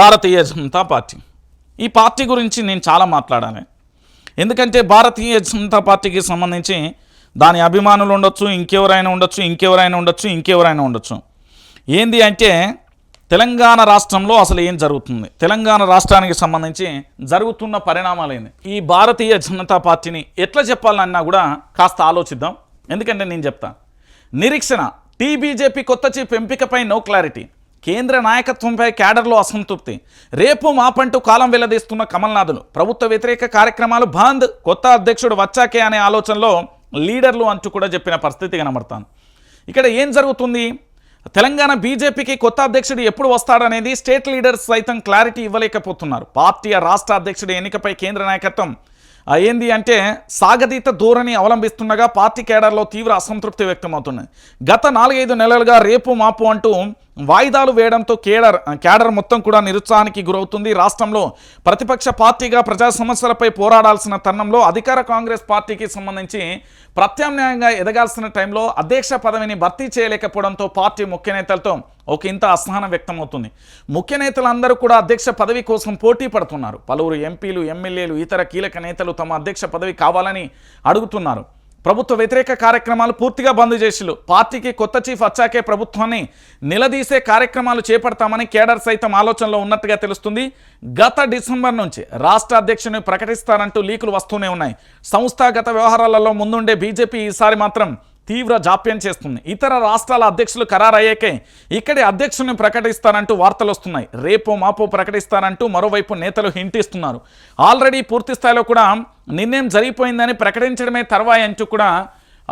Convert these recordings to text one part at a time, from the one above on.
భారతీయ Janata party. ఈ party గురించి నేను చాలా మాట్లాడాలి ఎందుకంటే భారతీయ జనతా పార్టీకి సంబంధించి దాని అభిమానులు ఉండొచ్చు ఇంకెవరైనా ఉండొచ్చు ఇంకెవరైనా ఉండొచ్చు ఇంకెవరైనా ఉండొచ్చు. ఏంది అంటే తెలంగాణ రాష్ట్రంలో అసలు ఏం జరుగుతుంది? తెలంగాణ రాష్ట్రానికి సంబంధించి జరుగుతున్న పరిణామాలు ఏంది? ఈ భారతీయ జనతా పార్టీని ఎట్లా చెప్పాలన్నా కూడా కాస్త ఆలోచిద్దాం. ఎందుకంటే నేను చెప్తా. నిరీక్షణ. టీబీజేపీ కొత్త చీఫ్ ఎంపికపై నో క్లారిటీ కేంద్ర నాయకత్వంపై క్యాడర్లో అసంతృప్తి. రేపు మాపంటూ కాలం వెల్లదీస్తున్న కమల్నాథులు. ప్రభుత్వ వ్యతిరేక కార్యక్రమాలు బంద్ కొత్త అధ్యక్షుడు వచ్చాకే అనే ఆలోచనలో లీడర్లు అంటూ కూడా చెప్పిన పరిస్థితి కనబడతాను ఇక్కడ ఏం జరుగుతుంది? తెలంగాణ బీజేపీకి కొత్త అధ్యక్షుడు ఎప్పుడు వస్తాడనేది స్టేట్ లీడర్స్ సైతం క్లారిటీ ఇవ్వలేకపోతున్నారు. పార్టీ రాష్ట్ర అధ్యక్షుడి ఎన్నికపై కేంద్ర నాయకత్వం ఏంది అంటే సాగతీత ధోరణి అవలంబిస్తుండగా పార్టీ కేడర్లో తీవ్ర అసంతృప్తి వ్యక్తమవుతుంది. గత నాలుగైదు నెలలుగా రేపు మాపు అంటూ వాయిదాలు వేయడంతో కేడర్ కేడర్ మొత్తం కూడా నిరుత్సాహానికి గురవుతుంది. రాష్ట్రంలో ప్రతిపక్ష పార్టీగా ప్రజా సమస్యలపై పోరాడాల్సిన తరుణంలో అధికార కాంగ్రెస్ పార్టీకి సంబంధించి ప్రత్యామ్నాయంగా ఎదగాల్సిన టైంలో అధ్యక్ష పదవిని భర్తీ చేయలేకపోవడంతో పార్టీ ముఖ్య నేతలతో ఒక ఇంత అసహనం వ్యక్తమవుతుంది. ముఖ్య నేతలందరూ కూడా అధ్యక్ష పదవి కోసం పోటీ పడుతున్నారు. పలువురు ఎంపీలు ఎమ్మెల్యేలు ఇతర కీలక నేతలు తమ అధ్యక్ష పదవి కావాలని అడుగుతున్నారు. ప్రభుత్వ వ్యతిరేక కార్యక్రమాలు పూర్తిగా బంద్ చేసిలు పార్టీకి కొత్త చీఫ్ వచ్చాకే ప్రభుత్వాన్ని నిలదీసే కార్యక్రమాలు చేపడతామని కేడర్ సైతం ఆలోచనలో ఉన్నట్టుగా తెలుస్తుంది. గత డిసెంబర్ నుంచి రాష్ట్ర అధ్యక్షుని ప్రకటిస్తారంటూ లీకులు వస్తూనే ఉన్నాయి. సంస్థాగత వ్యవహారాలలో ముందుండే బీజేపీ ఈసారి మాత్రం తీవ్ర జాప్యం చేస్తుంది. ఇతర రాష్ట్రాల అధ్యక్షులు ఖరారయ్యాకే ఇక్కడి అధ్యక్షుని ప్రకటిస్తారంటూ వార్తలు వస్తున్నాయి. రేపు మాపో ప్రకటిస్తారంటూ మరోవైపు నేతలు హింటిస్తున్నారు ఆల్రెడీ పూర్తి స్థాయిలో కూడా నిర్ణయం జరిగిపోయిందని ప్రకటించడమే తర్వాయి అంటూ కూడా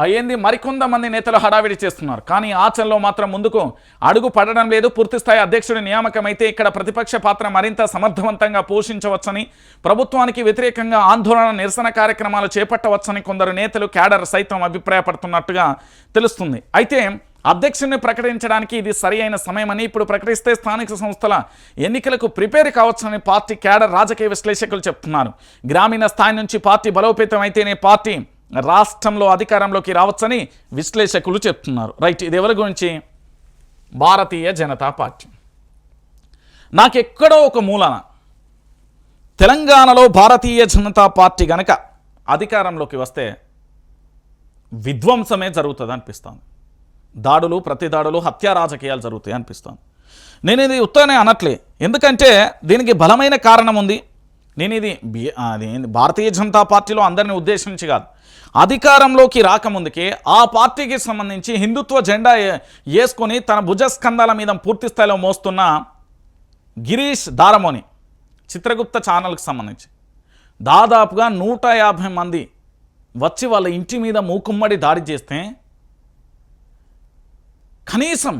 అయ్యింది ఏంది మరికొంతమంది నేతలు హడావిడి చేస్తున్నారు. కానీ ఆచరణలో మాత్రం ముందుకు అడుగు పడడం లేదు. పూర్తిస్థాయి అధ్యక్షుడి నియామకం అయితే ఇక్కడ ప్రతిపక్ష పాత్ర మరింత సమర్థవంతంగా పోషించవచ్చని ప్రభుత్వానికి వ్యతిరేకంగా ఆందోళన నిరసన కార్యక్రమాలు చేపట్టవచ్చని కొందరు నేతలు క్యాడర్ సైతం అభిప్రాయపడుతున్నట్టుగా తెలుస్తుంది. అయితే అధ్యక్షుడిని ప్రకటించడానికి ఇది సరి అయిన సమయమని ఇప్పుడు ప్రకటిస్తే స్థానిక సంస్థల ఎన్నికలకు ప్రిపేర్ కావచ్చని పార్టీ క్యాడర్ రాజకీయ విశ్లేషకులు చెప్తున్నారు. గ్రామీణ స్థాయి నుంచి పార్టీ బలోపేతం అయితేనే పార్టీ రాష్ట్రంలో అధికారంలోకి రావచ్చని విశ్లేషకులు చెప్తున్నారు. రైట్ ఇది ఎవరి గురించి? భారతీయ జనతా పార్టీ. నాకెక్కడో ఒక మూలన తెలంగాణలో భారతీయ జనతా పార్టీ గనక అధికారంలోకి వస్తే విధ్వంసమే జరుగుతుంది అనిపిస్తుంది. దాడులు ప్రతి దాడులు హత్యా రాజకీయాలు జరుగుతాయి అనిపిస్తుంది. నేను ఇది ఉత్తరనే అనట్లే. ఎందుకంటే దీనికి బలమైన కారణం ఉంది. నేను ఇది అది భారతీయ జనతా పార్టీలో అందరిని ఉద్దేశించి కాదు. అధికారంలోకి రాకముందుకే ఆ పార్టీకి సంబంధించి హిందుత్వ జెండా వేసుకొని తన భుజస్కంధాల మీద పూర్తి స్థాయిలో మోస్తున్న గిరీష్ దారమోని చిత్రగుప్త ఛానల్కి సంబంధించి. దాదాపుగా నూట యాభై మంది వచ్చి వాళ్ళ ఇంటి మీద మూకుమ్మడి దాడి చేస్తే కనీసం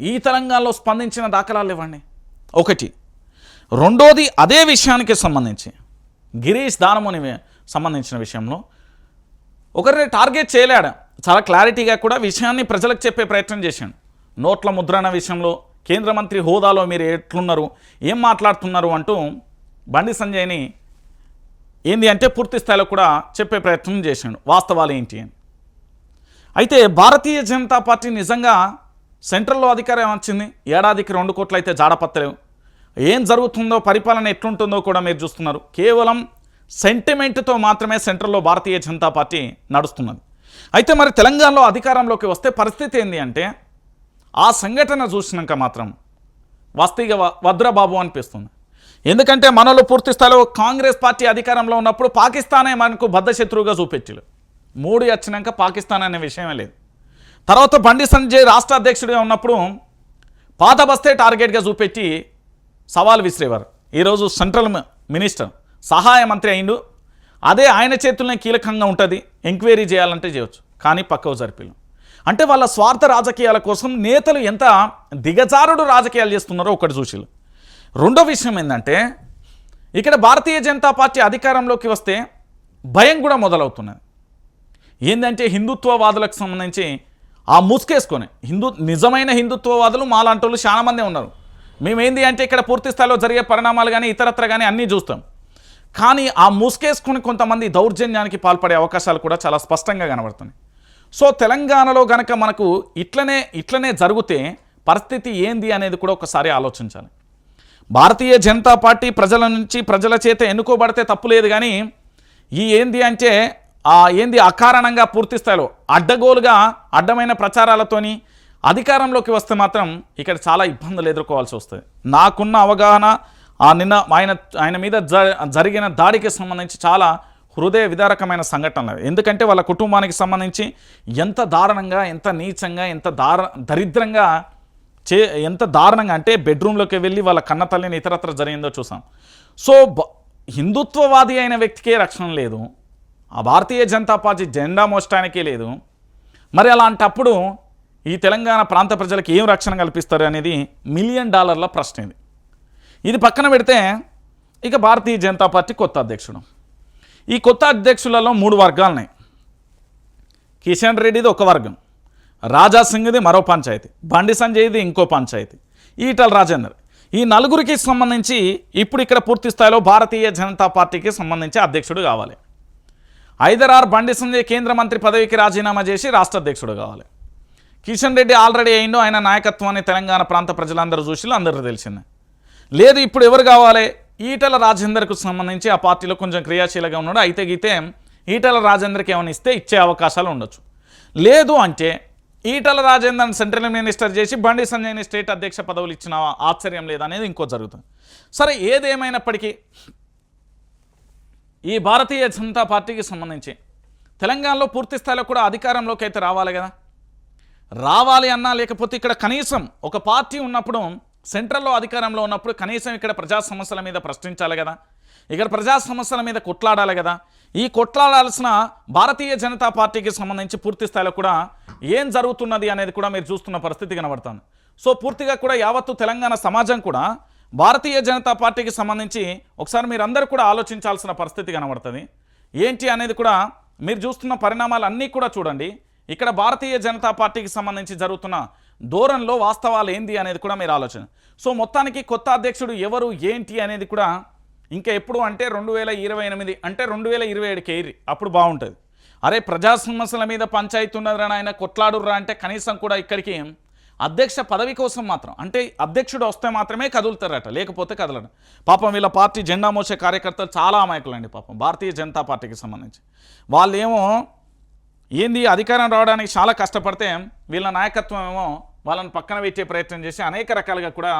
ఈ తెలంగాణలో స్పందించిన దాఖలాలు ఇవ్వండి ఒకటి రెండోది అదే విషయానికి సంబంధించి. గిరీష్ దానముని సంబంధించిన విషయంలో. ఒకరిని టార్గెట్ చేయలేడు. చాలా క్లారిటీగా కూడా విషయాన్ని ప్రజలకు చెప్పే ప్రయత్నం చేశాడు. నోట్ల ముద్రణ విషయంలో కేంద్ర మంత్రి హోదాలో మీరు ఎట్లున్నారు ఏం మాట్లాడుతున్నారు అంటూ బండి సంజయ్ని ఏంది అంటే పూర్తి స్థాయిలో కూడా చెప్పే ప్రయత్నం చేశాడు. వాస్తవాలు ఏంటి అని. అయితే భారతీయ జనతా పార్టీ నిజంగా సెంట్రల్లో అధికారం వచ్చింది. ఏడాదికి రెండు కోట్లు అయితే జాడపత్తలేవు. ఏం జరుగుతుందో పరిపాలన ఎట్లుంటుందో కూడా మీరు చూస్తున్నారు. కేవలం సెంటిమెంట్తో మాత్రమే సెంట్రల్లో భారతీయ జనతా పార్టీ నడుస్తున్నది. అయితే మరి తెలంగాణలో అధికారంలోకి వస్తే పరిస్థితి ఏంది అంటే ఆ సంఘటన చూసినాక మాత్రం వస్తీగా వద్రబాబు అనిపిస్తుంది. ఎందుకంటే మనలో పూర్తి స్థాయిలో కాంగ్రెస్ పార్టీ అధికారంలో ఉన్నప్పుడు పాకిస్తానే మనకు బద్ధశత్రువుగా చూపెట్టిలు మూడు వచ్చినాక పాకిస్తాన్ అనే విషయమే లేదు. తర్వాత బండి సంజయ్ రాష్ట్ర అధ్యక్షుడిగా ఉన్నప్పుడు పాత బస్తే టార్గెట్గా చూపెట్టి సవాల్ విసిరేవారు. ఈరోజు సెంట్రల్ మినిస్టర్ సహాయ మంత్రి అయిండు. అదే ఆయన చేతుల్లోనే కీలకంగా ఉంటుంది. ఎంక్వైరీ చేయాలంటే చేయవచ్చు కానీ పక్కవ జరిపిలు అంటే వాళ్ళ స్వార్థ రాజకీయాల కోసం నేతలు ఎంత దిగజారుడు రాజకీయాలు చేస్తున్నారో ఒకటి చూసిలు రెండో విషయం ఏంటంటే ఇక్కడ భారతీయ జనతా పార్టీ అధికారంలోకి వస్తే భయం కూడా మొదలవుతున్నది. ఏంటంటే హిందుత్వవాదులకు సంబంధించి ఆ ముసుకేసుకొని హిందూ నిజమైన హిందుత్వవాదులు మాలాంటి వాళ్ళు చాలా మందే ఉన్నారు. మేమేంది అంటే ఇక్కడ పూర్తి స్థాయిలో జరిగే పరిణామాలు కానీ ఇతరత్ర కానీ అన్నీ చూస్తాం. కానీ ఆ ముసుకేసుకుని కొంతమంది దౌర్జన్యానికి పాల్పడే అవకాశాలు కూడా చాలా స్పష్టంగా కనబడుతున్నాయి. సో తెలంగాణలో గనక మనకు ఇట్లనే ఇట్లనే జరిగితే పరిస్థితి ఏంది అనేది కూడా ఒకసారి ఆలోచించాలి. భారతీయ జనతా పార్టీ ప్రజల నుంచి ప్రజల చేత ఎన్నుకోబడితే తప్పులేదు కానీ ఈ ఏంది అంటే ఏంది అకారణంగా పూర్తి స్థాయిలో అడ్డగోలుగా అడ్డమైన ప్రచారాలతోని అధికారంలోకి వస్తే మాత్రం ఇక్కడ చాలా ఇబ్బందులు ఎదుర్కోవాల్సి వస్తుంది. నాకున్న అవగాహన ఆ నిన్న ఆయన ఆయన మీద జ- జరిగిన దాడికి సంబంధించి చాలా హృదయ విదారకమైన సంఘటనలు. ఎందుకంటే వాళ్ళ కుటుంబానికి సంబంధించి ఎంత దారుణంగా ఎంత నీచంగా ఎంత దార దరిద్రంగా చే ఎంత దారుణంగా అంటే బెడ్రూమ్లోకి వెళ్ళి వాళ్ళ కన్న తల్లిని ఇతరత్ర జరిగిందో చూసాం. సో బ- హిందుత్వవాది అయిన వ్యక్తికే రక్షణ లేదు. ఆ భారతీయ జనతా పార్టీ జెండా మోసటానికే లేదు. మరి అలాంటప్పుడు ఈ తెలంగాణ ప్రాంత ప్రజలకు ఏం రక్షణ కల్పిస్తారు అనేది మిలియన్ డాలర్ల ప్రశ్న ఇది. ఇది పక్కన పెడితే ఇక భారతీయ జనతా పార్టీ కొత్త అధ్యక్షుడు. ఈ కొత్త అధ్యక్షులలో మూడు వర్గాలున్నాయి. కిషన్ రెడ్డిది ఒక వర్గం రాజా సింగ్ది మరో పంచాయతీ బండి సంజయ్ది ఇంకో పంచాయతీ ఈటల రాజేందర్. ఈ నలుగురికి సంబంధించి ఇప్పుడు ఇక్కడ పూర్తి స్థాయిలో భారతీయ జనతా పార్టీకి సంబంధించి అధ్యక్షుడు కావాలి. హైదరార్ బండి సంజయ్ కేంద్ర మంత్రి పదవికి రాజీనామా చేసి రాష్ట్ర అధ్యక్షుడు కావాలి. కిషన్ రెడ్డి ఆల్రెడీ అయిందో ఆయన నాయకత్వాన్ని తెలంగాణ ప్రాంత ప్రజలందరూ చూసి అందరూ తెలిసిందే. లేదు ఇప్పుడు ఎవరు కావాలి? ఈటల రాజేందర్కు సంబంధించి ఆ పార్టీలో కొంచెం క్రియాశీలంగా ఉన్నాడు. అయితే గీతే ఈటల రాజేందర్కి ఏమైనా ఇస్తే ఇచ్చే అవకాశాలు ఉండొచ్చు. లేదు అంటే ఈటల రాజేందర్ని సెంట్రల్ మినిస్టర్ చేసి బండి సంజయ్ని స్టేట్ అధ్యక్ష పదవులు ఇచ్చిన ఆశ్చర్యం లేదనేది ఇంకో జరుగుతుంది. సరే ఏదేమైనప్పటికీ ఈ భారతీయ జనతా పార్టీకి సంబంధించి తెలంగాణలో పూర్తి స్థాయిలో కూడా అధికారంలోకి అయితే రావాలి కదా? రావాలి అన్నా లేకపోతే ఇక్కడ కనీసం ఒక పార్టీ ఉన్నప్పుడు సెంట్రల్లో అధికారంలో ఉన్నప్పుడు కనీసం ఇక్కడ ప్రజా సమస్యల మీద ప్రశ్నించాలి కదా. ఇక్కడ ప్రజా సమస్యల మీద కొట్లాడాలి కదా. ఈ కొట్లాడాల్సిన భారతీయ జనతా పార్టీకి సంబంధించి పూర్తి స్థాయిలో కూడా ఏం జరుగుతున్నది అనేది కూడా మీరు చూస్తున్న పరిస్థితి కనబడుతుంది. సో పూర్తిగా కూడా యావత్తు తెలంగాణ సమాజం కూడా భారతీయ జనతా పార్టీకి సంబంధించి ఒకసారి మీరందరూ కూడా ఆలోచించాల్సిన పరిస్థితి కనబడుతుంది. ఏంటి అనేది కూడా మీరు చూస్తున్న పరిణామాలు అన్నీ కూడా చూడండి. ఇక్కడ భారతీయ జనతా పార్టీకి సంబంధించి జరుగుతున్న దూరంలో వాస్తవాలు ఏంది అనేది కూడా మీరు ఆలోచన. సో మొత్తానికి కొత్త అధ్యక్షుడు ఎవరు ఏంటి అనేది కూడా ఇంకా ఎప్పుడు అంటే రెండు వేల ఇరవై ఎనిమిది అంటే రెండు వేల ఇరవై ఏడు కేరి అప్పుడు బాగుంటుంది. అరే ప్రజా సమస్యల మీద పంచాయతీ ఉన్నదిరా ఆయన కొట్లాడుర్రా అంటే కనీసం కూడా ఇక్కడికి అధ్యక్ష పదవి కోసం మాత్రం అంటే అధ్యక్షుడు వస్తే మాత్రమే కదులుతారట లేకపోతే కదలడం. పాపం వీళ్ళ పార్టీ జెండా మోసే కార్యకర్తలు చాలా అమాయకులండి పాపం భారతీయ జనతా పార్టీకి సంబంధించి. వాళ్ళేమో ఏంది? అధికారం రావడానికి చాలా కష్టపడితే వీళ్ళ నాయకత్వం ఏమో వాళ్ళని పక్కన పెట్టే ప్రయత్నం చేసి అనేక రకాలుగా కూడా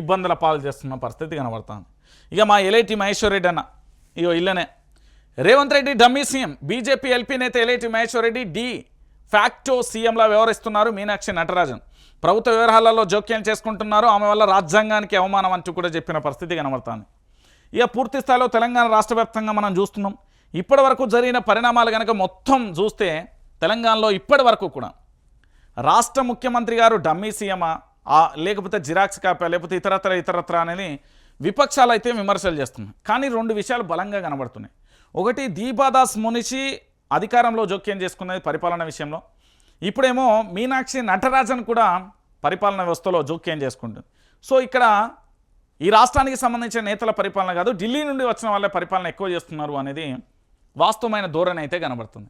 ఇబ్బందుల పాలు చేస్తున్న పరిస్థితి కనబడుతుంది. ఇక మా ఎలైటి మహేశ్వర్ రెడ్డి అన్న ఇగో ఇల్లనే. Revanth Reddy dummy CM BJP LP నేత ఎలైటి మహేశ్వర్ రెడ్డి డి ఫ్యాక్టో సీఎంలా వ్యవహరిస్తున్నారు మీనాక్షి నటరాజన్. ప్రభుత్వ వ్యవహారాలలో జోక్యం చేసుకుంటున్నారు ఆమె వల్ల రాజ్యాంగానికి అవమానం అంటూ కూడా చెప్పిన పరిస్థితి కనబడుతుంది. ఇక పూర్తి స్థాయిలో తెలంగాణ రాష్ట్ర వ్యాప్తంగా మనం చూస్తున్నాం. ఇప్పటి వరకు జరిగిన పరిణామాలు కనుక మొత్తం చూస్తే తెలంగాణలో ఇప్పటి వరకు కూడా రాష్ట్ర ముఖ్యమంత్రి గారు డమ్మీ సీఎమా లేకపోతే జిరాక్స్ కాపా లేకపోతే ఇతరత్ర ఇతరత్ర అనేది విపక్షాలు అయితే విమర్శలు చేస్తున్నాయి. కానీ రెండు విషయాలు బలంగా కనబడుతున్నాయి. ఒకటి దీపాదాస్ మునిషి అధికారంలో జోక్యం చేసుకున్నది పరిపాలన విషయంలో. ఇప్పుడేమో మీనాక్షి నటరాజన్ కూడా పరిపాలన వ్యవస్థలో జోక్యం చేసుకుంటుంది. సో ఇక్కడ ఈ రాష్ట్రానికి సంబంధించిన నేతల పరిపాలన కాదు ఢిల్లీ నుండి వచ్చిన వాళ్ళే పరిపాలన ఎక్కువ చేస్తున్నారు అనేది వాస్తవమైన ధోరణి అయితే కనబడుతుంది.